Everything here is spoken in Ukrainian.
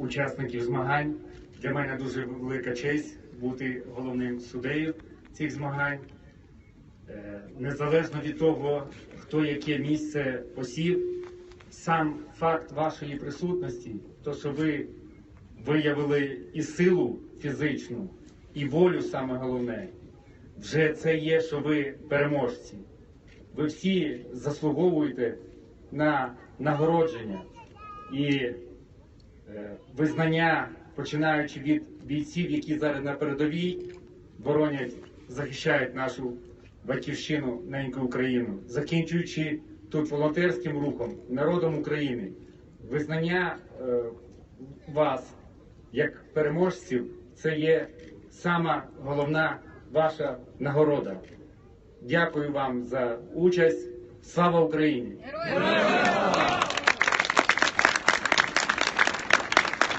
учасників змагань. Для мене дуже велика честь бути головним суддею цих змагань. Е, Незалежно від того, хто яке місце посів, сам факт вашої присутності, то що ви виявили і силу фізичну, і волю саме головне, вже це є, що ви переможці. Ви всі заслуговуєте на нагородження і визнання, починаючи від бійців, які зараз на передовій боронять, захищають нашу батьківщину, неньку Україну, закінчуючи тут волонтерським рухом, народом України, визнання е, вас як переможців, це є сама головна ваша нагорода. Дякую вам за участь. Слава Україні! Героям!